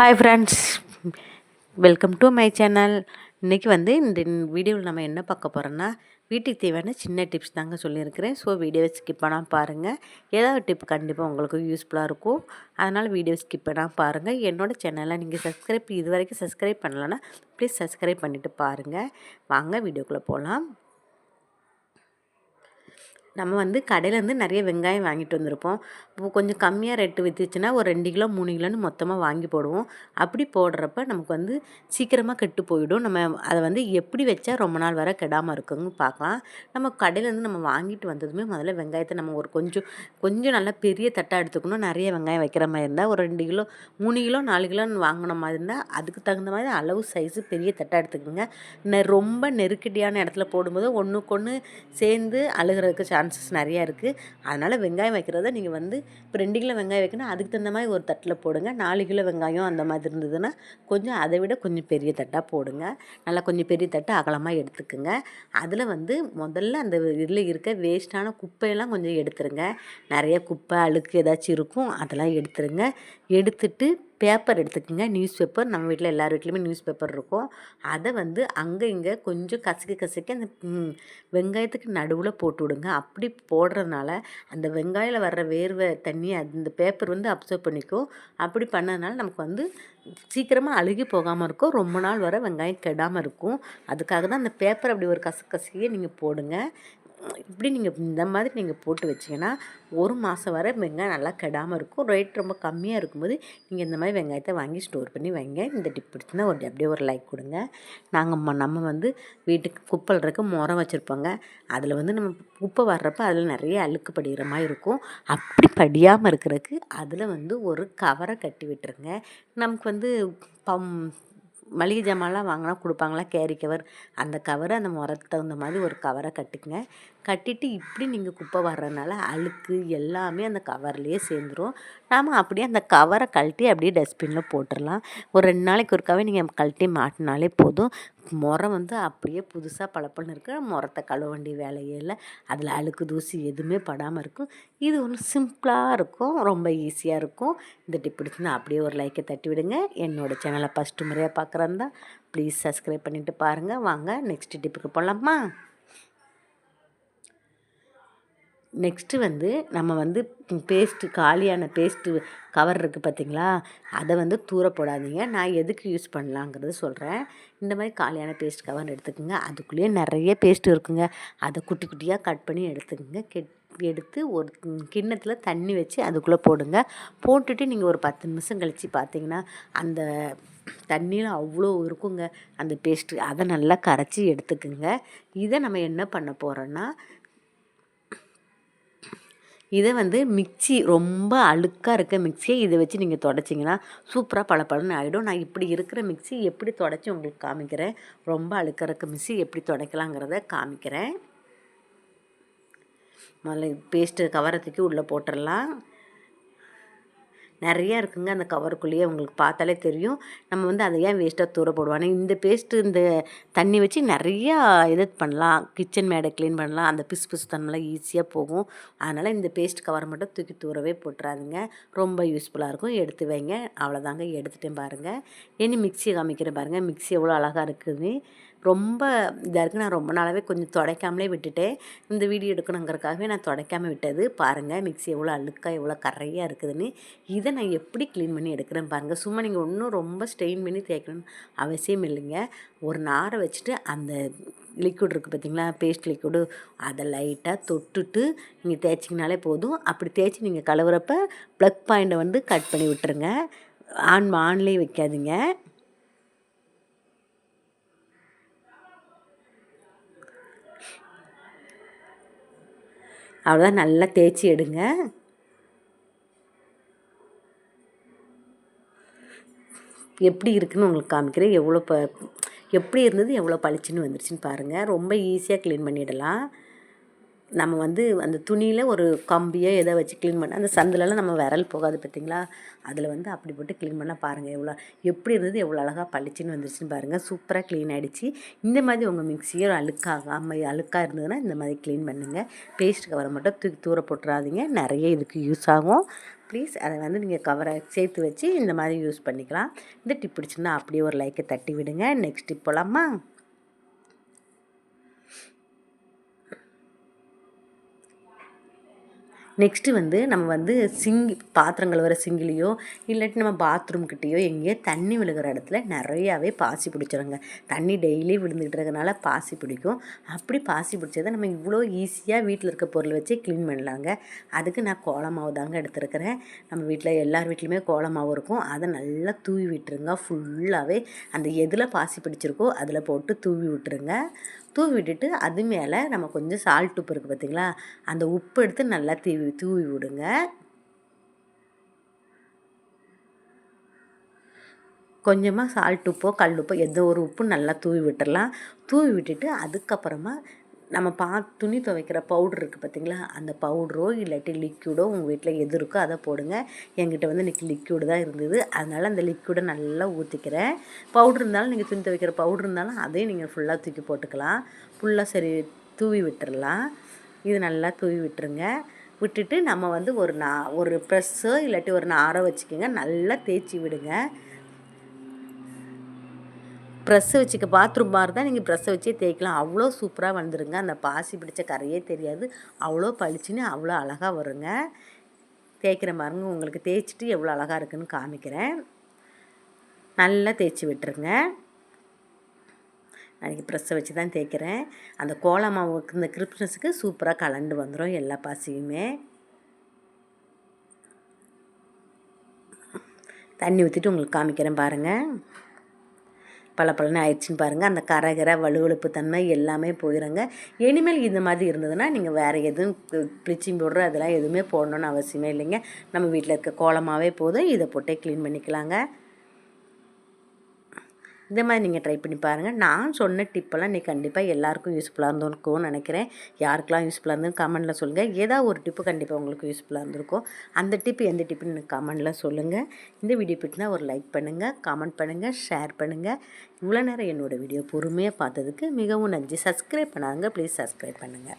Hi friends welcome to my channel இன்றைக்கி வந்து இந்த வீடியோவில் நம்ம என்ன பார்க்க போகிறோன்னா வீட்டுக்கு தேவையான சின்ன டிப்ஸ் தாங்க சொல்லியிருக்கிறேன். ஸோ வீடியோவை ஸ்கிப் பண்ணால் பாருங்கள் ஏதாவது டிப் கண்டிப்பாக உங்களுக்கு யூஸ்ஃபுல்லாக இருக்கும். அதனால் வீடியோ ஸ்கிப் பண்ணால் பாருங்கள் என்னோடய சேனலை நீங்கள் சப்ஸ்கிரைப் இது வரைக்கும் சப்ஸ்கிரைப் பண்ணலன்னா ப்ளீஸ் சப்ஸ்கிரைப் பண்ணிவிட்டு பாருங்கள் வாங்க வீடியோக்குள்ளே போகலாம் நம்ம வந்து கடையிலேருந்து நிறைய வெங்காயம் வாங்கிட்டு வந்திருப்போம். இப்போ கொஞ்சம் கம்மியாக ரேட்டு விற்றுச்சுன்னா ஒரு ரெண்டு கிலோ மூணு கிலோன்னு மொத்தமாக வாங்கி போடுவோம். அப்படி போடுறப்ப நமக்கு வந்து சீக்கிரமாக கெட்டு போயிடும். நம்ம அதை வந்து எப்படி வச்சா ரொம்ப நாள் வர கெடாமல் இருக்குன்னு பார்க்கலாம். நம்ம கடையிலேருந்து நம்ம வாங்கிட்டு வந்ததுமே முதல்ல வெங்காயத்தை நம்ம ஒரு கொஞ்சம் கொஞ்சம் நல்லா பெரிய தட்டாக எடுத்துக்கணும். நிறைய வெங்காயம் வைக்கிற மாதிரி இருந்தால் ஒரு ரெண்டு கிலோ மூணு கிலோ நாலு கிலோன்னு வாங்கின மாதிரி இருந்தால் அதுக்கு தகுந்த மாதிரி அளவு சைஸு பெரிய தட்டாக எடுத்துக்கோங்க. ரொம்ப நெருக்கடியான இடத்துல போடும்போது ஒன்றுக்கு ஒன்று சேர்ந்து அழுகிறதுக்கு சான்சஸ் நிறையா இருக்குது அதனால் வெங்காயம் வைக்கிறத நீங்கள் வந்து இப்போ ரெண்டு கிலோ வெங்காயம் வைக்கணும் அதுக்கு தகுந்த மாதிரி ஒரு தட்டில் போடுங்க. நாலு கிலோ வெங்காயம் அந்த மாதிரி இருந்ததுன்னா கொஞ்சம் அதை விட கொஞ்சம் பெரிய தட்டாக போடுங்க. நல்லா கொஞ்சம் பெரிய தட்டு அகலமாக எடுத்துக்கோங்க. அதில் வந்து முதல்ல அந்த இதில் இருக்க வேஸ்ட்டான குப்பையெல்லாம் கொஞ்சம் எடுத்துருங்க. நிறைய குப்பை அழுக்கு ஏதாச்சும் இருக்கும் அதெல்லாம் எடுத்துருங்க. எடுத்துட்டு பேப்பர் எடுத்துக்கோங்க. News paper. நம்ம வீட்டில் எல்லார் வீட்லேயுமே நியூஸ் பேப்பர் இருக்கும். அதை வந்து அங்கே இங்கே கொஞ்சம் கசக்கி கசக்கி அந்த வெங்காயத்துக்கு நடுவில் போட்டு விடுங்க. அப்படி போடுறதுனால அந்த வெங்காயில் வர்ற வேர்வை தண்ணி அந்த பேப்பர் வந்து அப்சர்வ் பண்ணிக்கும். அப்படி பண்ணதுனால நமக்கு வந்து சீக்கிரமாக அழுகி போகாமல் இருக்கும். ரொம்ப நாள் வர வெங்காயம் கெடாமல் இருக்கும். அதுக்காக தான் அந்த பேப்பர் அப்படி ஒரு கச நீங்கள் போடுங்க. இப்படி நீங்கள் இந்த மாதிரி நீங்கள் போட்டு வச்சிங்கன்னா ஒரு மாதம் வரை வெங்காயம் நல்லா கெடாமல் இருக்கும். ரேட் ரொம்ப கம்மியாக இருக்கும்போது நீங்கள் இந்த மாதிரி வெங்காயத்தை வாங்கி ஸ்டோர் பண்ணி வைங்க. இந்த டிப் பிடிச்சினா ஒரு அப்படியே ஒரு லைக் கொடுங்க. நாங்கள் நம்ம வந்து வீட்டுக்கு குப்பை இருக்க முறம் வச்சுருப்போங்க. அதில் வந்து நம்ம குப்பை வர்றப்ப அதில் நிறைய அழுக்கு படிகிற மாதிரி இருக்கும். அப்படி படியாமல் இருக்கிறதுக்கு அதில் வந்து ஒரு கவரை கட்டி விட்டுருங்க. நமக்கு வந்து பம் மளிகை ஜாமான்லாம் வாங்கினா கொடுப்பாங்களா? கேரி கவர் அந்த கவரை அந்த முறத்துக்கு தகுந்த மாதிரி ஒரு கவரை கட்டிக்கங்க. கட்டிட்டு இப்படி நீங்கள் குப்பை வர்றதுனால அழுக்கு எல்லாமே அந்த கவர்லேயே சேர்ந்துடும் நாம் அப்படியே அந்த கவரை கழட்டி அப்படியே டஸ்ட்பினில் போட்டுடலாம் ஒரு ரெண்டு நாளைக்கு ஒருக்காவே நீங்கள் கழட்டி மாட்டினாலே போதும். முறம் வந்து அப்படியே புதுசாக பளபளன்னு இருக்குது முறத்தை கழுவ வேண்டிய வேலையே இல்லை. அதில் அழுக்கு தூசி எதுவுமே படாமல் இருக்கும். இது ஒன்று சிம்பிளாக இருக்கும். ரொம்ப ஈஸியாக இருக்கும். இந்த டிப் பிடிச்சிருந்தா அப்படியே ஒரு லைக்கை தட்டி விடுங்க. என்னோடய சேனலை ஃபஸ்ட்டு முறையாக பார்க்குறந்தா ப்ளீஸ் சப்ஸ்கிரைப் பண்ணிவிட்டு பாருங்கள் வாங்க நெக்ஸ்ட் டிப்புக்கு போகலாமா நெக்ஸ்ட்டு வந்து நம்ம வந்து பேஸ்ட்டு காலியான பேஸ்ட்டு கவர் இருக்குது பார்த்திங்களா அதை வந்து தூர போடாதீங்க. நான் எதுக்கு யூஸ் பண்ணலாங்கிறது சொல்கிறேன் இந்த மாதிரி காலியான பேஸ்ட் கவர் எடுத்துக்கோங்க. அதுக்குள்ளேயே நிறைய பேஸ்ட்டு இருக்குங்க. அதை குட்டி குட்டியாக கட் பண்ணி எடுத்துக்கோங்க. கெட் எடுத்து ஒரு கிண்ணத்தில் தண்ணி வச்சு அதுக்குள்ளே போடுங்க. போட்டுட்டு நீங்கள் ஒரு பத்து நிமிஷம் கழித்து பார்த்தீங்கன்னா அந்த தண்ணியில் அவ்வளோ இருக்குங்க. அந்த பேஸ்ட்டு அதை நல்லா கரைச்சி எடுத்துக்குங்க. இதை நம்ம என்ன பண்ண போகிறோன்னா இதை வந்து மிக்சி ரொம்ப அழுக்காக இருக்க மிக்சியை இதை வச்சு நீங்கள் தொடச்சிங்கன்னா சூப்பராக பளபளன்னு ஆகிடும் நான் இப்படி இருக்கிற மிக்சி எப்படி தொடச்சி உங்களுக்கு காமிக்கிறேன். ரொம்ப அழுக்காக இருக்க மிக்சி எப்படி துடைக்கலாங்கிறத காமிக்கிறேன். முதல்ல பேஸ்ட்டு கவரத்துக்கு உள்ளே போட்டுடலாம் நிறையா இருக்குங்க. அந்த கவருக்குள்ளேயே உங்களுக்கு பார்த்தாலே தெரியும். நம்ம வந்து அதை ஏன் வேஸ்ட்டாக தூர போடுவாங்க இந்த பேஸ்ட்டு இந்த தண்ணி வச்சு நிறையா இது பண்ணலாம். கிச்சன் மேடை க்ளீன் பண்ணலாம். அந்த பிசு பிசு தன்மைலாம் ஈஸியாக போகும். அதனால் இந்த பேஸ்ட் கவர் மட்டும் தூக்கி தூரவே போட்டுறாதுங்க. ரொம்ப யூஸ்ஃபுல்லாக இருக்கும். எடுத்து வைங்க. அவ்வளோதாங்க எடுத்துகிட்டேன் பாருங்கள் இனி மிக்சியை காமிக்கிறேன் பாருங்கள் மிக்சி எவ்வளோ அழகாக இருக்குது ரொம்ப இதாக இருக்குது நான் ரொம்ப நாளாகவே கொஞ்சம் துடைக்காமலே விட்டுட்டேன் இந்த வீடியோ எடுக்கணுங்கிறக்காகவே நான் துடைக்காமல் விட்டது. பாருங்கள் மிக்சி எவ்வளோ அழுக்காக எவ்வளோ கரையாக இருக்குதுன்னு. இதை நான் எப்படி க்ளீன் பண்ணி எடுக்கிறேன் பாருங்கள் சும்மா நீங்கள் ஒன்றும் ரொம்ப ஸ்டெயின் பண்ணி தேய்க்கணும்னு அவசியம் இல்லைங்க. ஒரு நாரை வச்சுட்டு அந்த லிக்விட் இருக்குது பார்த்தீங்களா பேஸ்ட் லிக்விடு அதை லைட்டாக தொட்டுட்டு நீங்கள் தேய்ச்சிங்கனாலே போதும். அப்படி தேய்ச்சி நீங்கள் கழுவுறப்ப ப்ளக் பாயிண்ட்டை வந்து கட் பண்ணி விட்டுருங்க. ஆன் ஆன்லேயே வைக்காதீங்க. அவ்வளோதான் நல்லா தேய்ச்சி எடுங்க. எப்படி இருக்குன்னு உங்களுக்கு காமிக்கிறேன். எவ்வளோ ப எப்படி இருந்தது எவ்வளோ பளிச்சுன்னு வந்துருச்சுன்னு பாருங்கள் ரொம்ப ஈஸியாக க்ளீன் பண்ணிடலாம். நம்ம வந்து அந்த துணியில் ஒரு கம்பியோ எதை வச்சு க்ளீன் பண்ண அந்த சந்திலலாம் நம்ம விரல் போகாது பார்த்தீங்களா அதில் வந்து அப்படி போட்டு க்ளீன் பண்ணால் பாருங்கள் எவ்வளோ எப்படி இருந்தது எவ்வளோ அழகாக பளிச்சுன்னு வந்துருச்சுன்னு பாருங்கள் சூப்பராக க்ளீன் ஆகிடுச்சு இந்த மாதிரி உங்கள் மிக்சியோ அழுக்காகாமல் அழுக்காக இருந்ததுன்னா இந்த மாதிரி க்ளீன் பண்ணுங்கள் பேஸ்ட் கவரை மட்டும் தூக்கி தூர போட்டுறாதீங்க. நிறைய இதுக்கு யூஸ் ஆகும். ப்ளீஸ் அதை வந்து நீங்கள் கவரை சேர்த்து வச்சு இந்த மாதிரி யூஸ் பண்ணிக்கலாம். இந்த டிப் பிடிச்சிருந்தா அப்படியே ஒரு லைக்கை தட்டி விடுங்க. நெக்ஸ்ட் டிப் போகலாமா நெக்ஸ்ட்டு வந்து நம்ம வந்து சிங்கி பாத்திரங்கள் வர சிங்கிலையோ இல்லாட்டி நம்ம பாத்ரூம்கிட்டேயோ எங்கேயோ தண்ணி விழுகிற இடத்துல நிறையாவே பாசி பிடிச்சிருங்க. தண்ணி டெய்லி விழுந்துக்கிட்டு இருக்கனால பாசி பிடிக்கும். அப்படி பாசி பிடிச்சதை நம்ம இவ்வளோ ஈஸியாக வீட்டில் இருக்க பொருள் வச்சு க்ளீன் பண்ணலாங்க. அதுக்கு நான் கோலமாவு தாங்க எடுத்துருக்கிறேன். நம்ம வீட்டில் எல்லார் வீட்லேயுமே கோலமாவு இருக்கும். அதை நல்லா தூவி விட்டுருங்க. ஃபுல்லாகவே அந்த எதில் பாசி பிடிச்சிருக்கோ அதில் போட்டு தூவி விட்டுருங்க. தூவி விட்டுட்டு அது மேலே நம்ம கொஞ்சம் சால்ட் உப்பு இருக்குது பார்த்திங்களா அந்த உப்பு எடுத்து நல்லா தூவி தூவி விடுங்க. கொஞ்சமாக சால்ட் உப்போ கல் உப்போ எந்த ஒரு உப்பும் நல்லா தூவி விட்டுடலாம் தூவி விட்டுட்டு அதுக்கப்புறமா நம்ம பா துணி துவைக்கிற பவுட்ரு இருக்குது பார்த்திங்களா அந்த பவுட்ரோ இல்லாட்டி லிக்யூடோ உங்கள் வீட்டில் எது இருக்கோ அதை போடுங்க. என்கிட்ட வந்து இன்றைக்கி லிக்யூடு தான் இருந்தது. அதனால் அந்த லிக்யூடை நல்லா ஊற்றிக்கிறேன் பவுட்ரு இருந்தாலும் நீங்கள் துணி துவைக்கிற பவுட்ரு இருந்தாலும் அதையும் நீங்கள் ஃபுல்லாக தூக்கி போட்டுக்கலாம். ஃபுல்லாக சரி தூவி விட்டுடலாம் இது நல்லா தூவி விட்டுருங்க. விட்டுட்டு நம்ம வந்து ஒரு நா ஒரு ப்ரெஸ்ஸோ இல்லாட்டி ஒரு நாரோ வச்சுக்கோங்க. நல்லா தேய்ச்சி விடுங்க. ப்ரெஸ்ஸை வச்சுக்க பாத்ரூம் பார் தான் நீங்கள் ப்ரெஸ்ஸை வச்சே தேய்க்கலாம். அவ்வளோ சூப்பராக வந்துடுங்க அந்த பாசி பிடிச்ச கரையே தெரியாது. அவ்வளோ பளிச்சுன்னு அவ்வளோ அழகாக வருங்க. தேய்க்கிற பாருங்க உங்களுக்கு தேய்ச்சிட்டு எவ்வளோ அழகாக இருக்குதுன்னு காமிக்கிறேன். நல்லா தேய்ச்சி விட்டுருங்க. அன்றைக்கி ப்ரெஸ்ஸை வச்சு தான் தேய்க்கிறேன். அந்த கோலமாவுக்கு இந்த கிறிஸ்மஸுக்கு சூப்பராக கலண்டு வந்துடும் எல்லா பாசியுமே. தண்ணி ஊற்றிட்டு உங்களுக்கு காமிக்கிறேன் பாருங்கள் பல பலன்னு ஆயிடுச்சுன்னு பாருங்கள் அந்த கரகர வலுவழுப்பு தன்மை எல்லாமே போயிடுங்க. இனிமேல் இந்த மாதிரி இருந்ததுன்னா நீங்கள் வேறு எதுவும் ப்ளீச்சிங் பவுடர் அதெல்லாம் எதுவுமே போடணுன்னு அவசியமே இல்லைங்க. நம்ம வீட்டில் இருக்க கோலமாகவே போதும். இதை போட்டே க்ளீன் பண்ணிக்கலாங்க. இந்த மாதிரி நீங்கள் ட்ரை பண்ணி பாருங்கள் நான் சொன்ன டிப்பெல்லாம் நீ கண்டிப்பாக எல்லாருக்கும் யூஸ்ஃபுல்லாக இருந்திருக்கும்னு நினைக்கிறேன். யாருக்கெல்லாம் யூஸ்ஃபுல்லாக இருந்ததுன்னு கமெண்ட்டில் சொல்லுங்கள் ஏதாவது ஒரு டிப்பு கண்டிப்பாக உங்களுக்கு யூஸ்ஃபுல்லாக இருந்திருக்கும். அந்த டிப்பு எந்த டிப்புன்னு எனக்கு கமெண்ட்டில் சொல்லுங்கள் இந்த வீடியோ பிடிச்சினா ஒரு லைக் பண்ணுங்கள் கமெண்ட் பண்ணுங்கள் ஷேர் பண்ணுங்கள் இவ்வளோ நேரம் என்னோடய வீடியோ பொறுமையாக பார்த்ததுக்கு மிகவும் நன்றி. சப்ஸ்கிரைப் பண்ணாங்க ப்ளீஸ் சப்ஸ்கிரைப் பண்ணுங்கள்